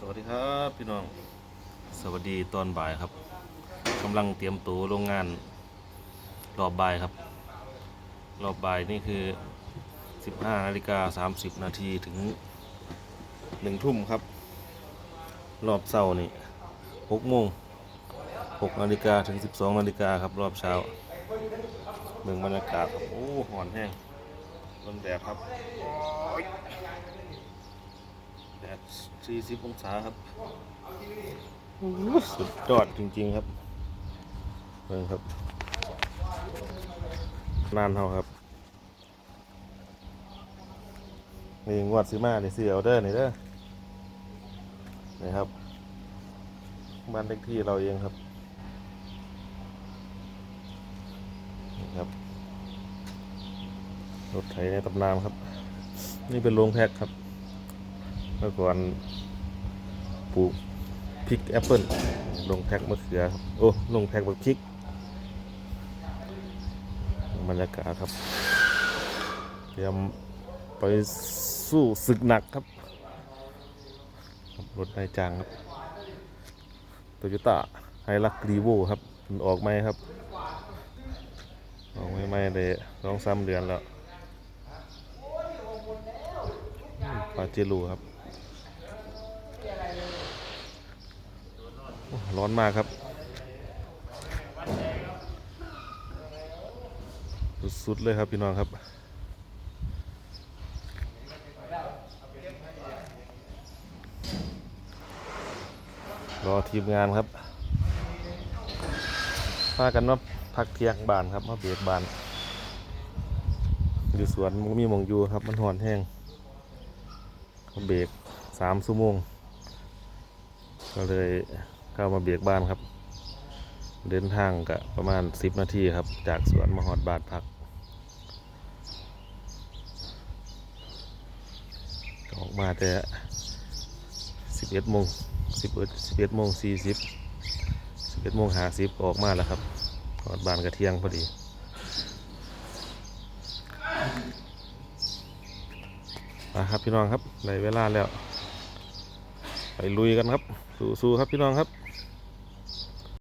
สวัสดีครับพี่น้อง สวัสดีตอนบ่ายครับกำลังเตรียมตัวโรงงาน รอบบ่ายครับ รอบบ่ายนี่คือ 15นาฬิกา30 นาทีถึง1ทุ่มครับ รอบเช้านี่6โมง6นาฬิกาถึง 12นาฬิกาครับ รอบเช้าเมืองบรรยากาศครับ โอ้หอนแห้งร้อนแดดครับ แดด40องศาครับสุดยอดจริง ๆ ครับเบิ่งครับนานเท่าครับนี่งวดซื้อมาเนี่ซื้อเอาเด้อนี่เด้อนี่ครับบ้านเลขที่เราเองครับนี่ครับรถไถในตำนานครับ นี่เป็นโรงแพ็คครับ เมื่อก่อนปลูกพริกแอปเปิลลงแพ็คมะเขือครับโอ้ลงแพ็คบักพริกบรรยากาศครับเตรียมไปสู้ศึกหนักครับ รถนายจางครับโตโยต้าไฮรักรีโวครับมันออกไหมครับ ออกไม่ไม่ได้สองสามเดือนแล้วปาเจโรูครับ โอ้ ร้อนมากครับ สุดๆเลยครับพี่น้องครับรอทีมงานครับ พากันมาพักเที่ยงบานครับมาเบรกบาน อยู่สวนมันมีมองอยู่ครับ มันหอนแห้งเขาเบรกสามชั่วโมง ก็เลย เข้ามาเบียกบ้านครับ เดินทางก็ประมาณ 10 นาทีครับ จากสวนมาฮอดบาทพักออกมาแต่11โมง11 11โมง40 11โมง50ออกมาแล้วครับฮอดบานกระเที่ยงพอดีมาครับพี่น้องครับในเวลาแล้ว ไปลุยกันครับสู้ๆครับพี่น้องครับ